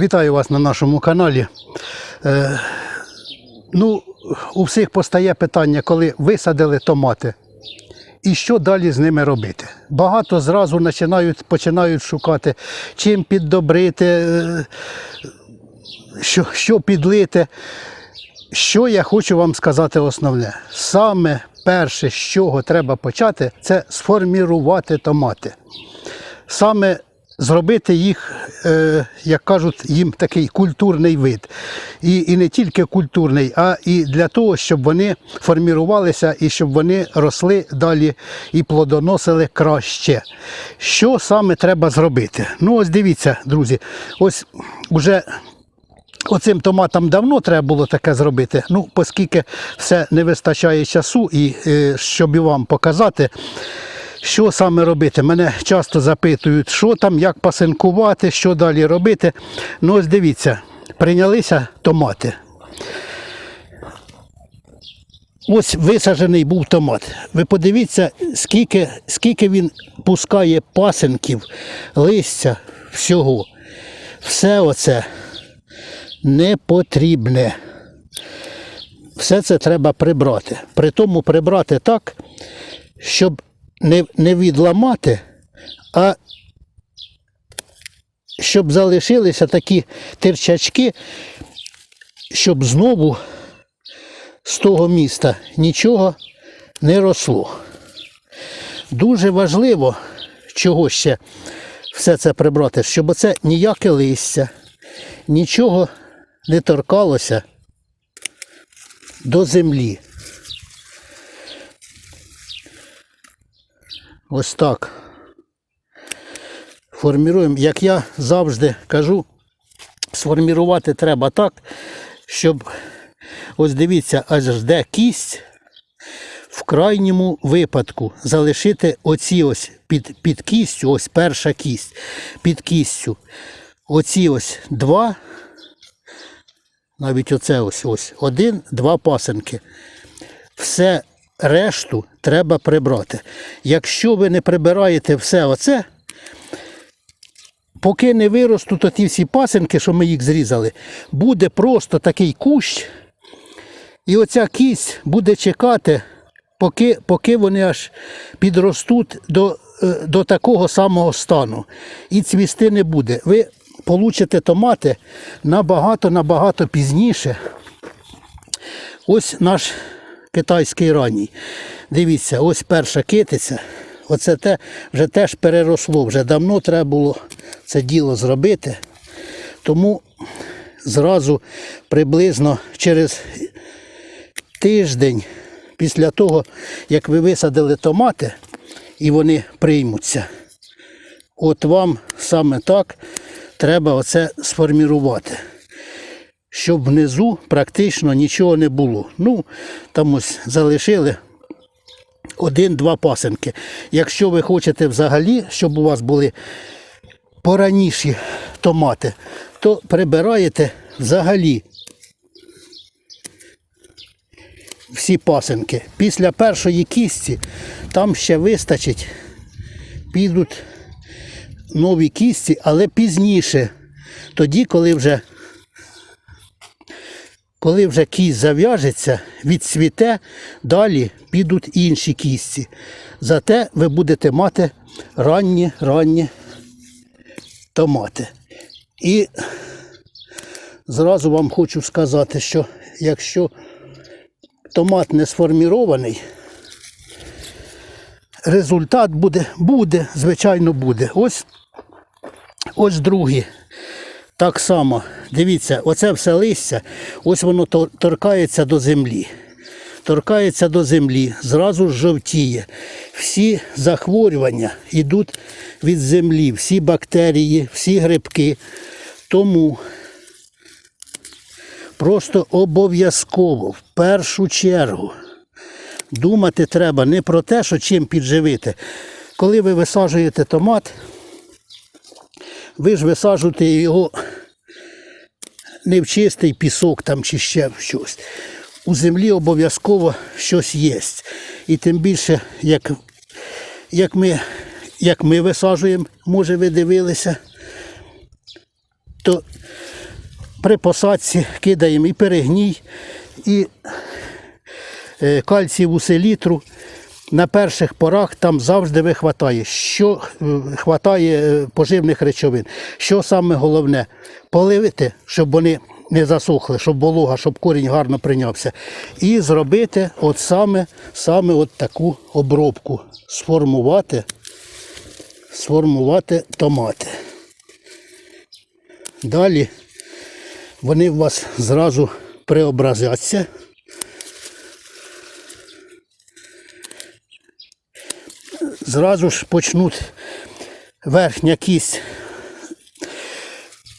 Вітаю вас на нашому каналі. Е, ну, у всіх постає питання, коли висадили томати. І що далі з ними робити? Багато зразу починають, починають шукати, чим піддобрити, е, що, що підлити. Що я хочу вам сказати основне. Саме перше, з чого треба почати, це сформірувати томати. Саме зробити їх, е, як кажуть, їм такий культурний вид. І, і не тільки культурний, а і для того, щоб вони формірувалися і щоб вони росли далі і плодоносили краще. Що саме треба зробити? Ну, ось дивіться, друзі, ось уже Оцим томатам давно треба було таке зробити. Ну, оскільки все не вистачає часу, і е, щоб і вам показати, що саме робити. Мене часто запитують, що там, як пасинкувати, що далі робити. Ну, ось дивіться, прийнялися томати. Ось висаджений був томат. Ви подивіться, скільки, скільки він пускає пасинків, листя, всього. Все оце не потрібне. Все це треба прибрати. При тому прибрати так, щоб не, не відламати, а щоб залишилися такі тирчачки, щоб знову з того міста нічого не росло. Дуже важливо, чого ще все це прибрати, щоб оце ніяке листя, нічого не торкалося до землі. Ось так. Форміруємо, як я завжди кажу, сформірувати треба так, щоб ось дивіться, аж де кість, в крайньому випадку залишити оці ось під, під кістю, ось перша кість, під кістю. Оці ось два, навіть оце ось ось, один, два пасенки. Все решту треба прибрати. Якщо ви не прибираєте все оце, поки не виростуть оті всі пасенки, що ми їх зрізали, буде просто такий кущ, і оця кість буде чекати, поки, поки вони аж підростуть до, е, до такого самого стану. І цвісти не буде. Ви получите томати набагато-набагато пізніше. Ось наш китайський ранній. Дивіться, ось перша китиця. Оце те вже теж переросло. Вже давно треба було це діло зробити. Тому зразу приблизно через тиждень після того, як ви висадили томати і вони приймуться, от вам саме так треба оце сформірувати. Щоб внизу практично нічого не було. Ну, там ось залишили один-два пасенки. Якщо ви хочете взагалі, щоб у вас були пораніші томати, то прибираєте взагалі всі пасенки. Після першої кісті там ще вистачить, підуть нові кісті, але пізніше. Тоді, коли вже коли вже кість зав'яжеться, відцвіте, далі підуть інші кісті. Зате ви будете мати ранні ранні томати. І зразу вам хочу сказати, що якщо томат не сформірований, результат буде, буде, звичайно, буде. Ось, ось другий. Так само, дивіться, оце все листя, ось воно торкається до землі. Торкається до землі, зразу жовтіє. Всі захворювання йдуть від землі, всі бактерії, всі грибки. Тому просто обов'язково в першу чергу думати треба не про те, що чим підживити. Коли ви висаджуєте томат, ви ж висаджуєте його не в чистий пісок там чи ще щось. У землі обов'язково щось є. І тим більше, як, як, ми, як ми висаджуємо, може ви дивилися, то при посадці кидаємо і перегній, і е, кальцієву селітру. На перших порах там завжди вихватає, що е, хватає е, поживних речовин. Що саме головне? Поливити, щоб вони не засохли, щоб волога, щоб корінь гарно прийнявся. І зробити от саме, саме от таку обробку. Сформувати, сформувати томати. Далі вони у вас зразу преобразяться. Зразу ж почнуть верхня кість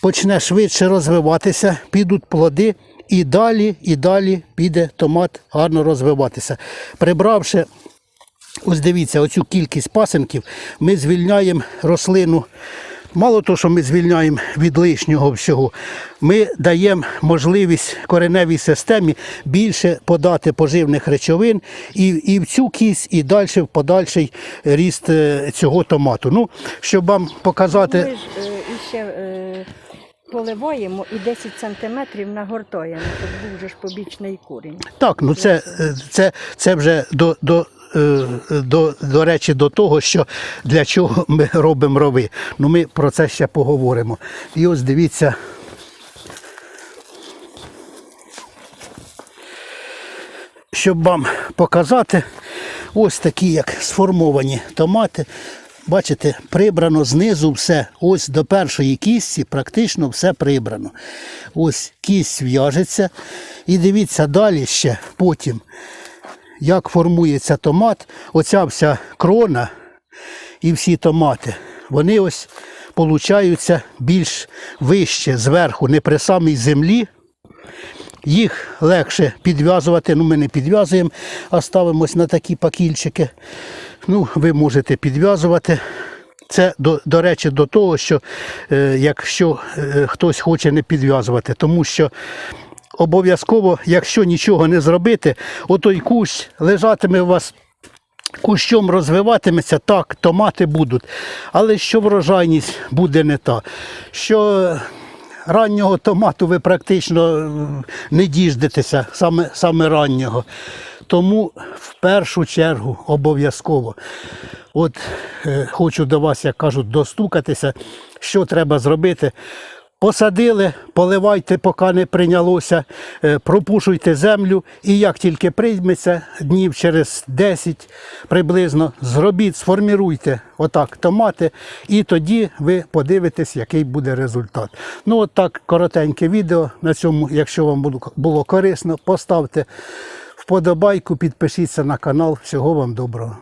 почне швидше розвиватися, підуть плоди, і далі, і далі піде томат гарно розвиватися. Прибравши, ось дивіться, оцю кількість пасенків, ми звільняємо рослину. Мало того, що ми звільняємо від лишнього всього, ми даємо можливість кореневій системі більше подати поживних речовин і, і в цю кість, і далі в подальший ріст е, цього томату. Ну, щоб вам показати. Ми ж е, іще е, поливаємо і 10 сантиметрів нагортаємо, щоб був вже ж побічний корінь. Так, ну це, е, це, це вже до, до, до, до речі, до того, що для чого ми робимо рови. Ну ми про це ще поговоримо. І ось дивіться. Щоб вам показати, ось такі, як сформовані томати. Бачите, прибрано знизу все. Ось до першої кістці практично все прибрано. Ось кість в'яжеться. І дивіться далі ще потім, як формується томат. Оця вся крона і всі томати, вони ось получаються більш вище зверху, не при самій землі. Їх легше підв'язувати, ну ми не підв'язуємо, а ставимось на такі пакільчики. Ну, ви можете підв'язувати. Це, до, до речі, до того, що е, якщо е, хтось хоче не підв'язувати, тому що обов'язково, якщо нічого не зробити, отой кущ лежатиме у вас кущом розвиватиметься, так, томати будуть. Але що врожайність буде не та. Що раннього томату ви практично не діждетеся, саме, саме раннього. Тому в першу чергу обов'язково. От е, хочу до вас, як кажуть, достукатися, що треба зробити. Посадили, поливайте, поки не прийнялося, е, пропушуйте землю, і як тільки прийметься, днів через 10 приблизно, зробіть, сформіруйте отак томати, і тоді ви подивитесь, який буде результат. Ну, от так коротеньке відео. На цьому, якщо вам було- було корисно, поставте вподобайку, підпишіться на канал. Всього вам доброго.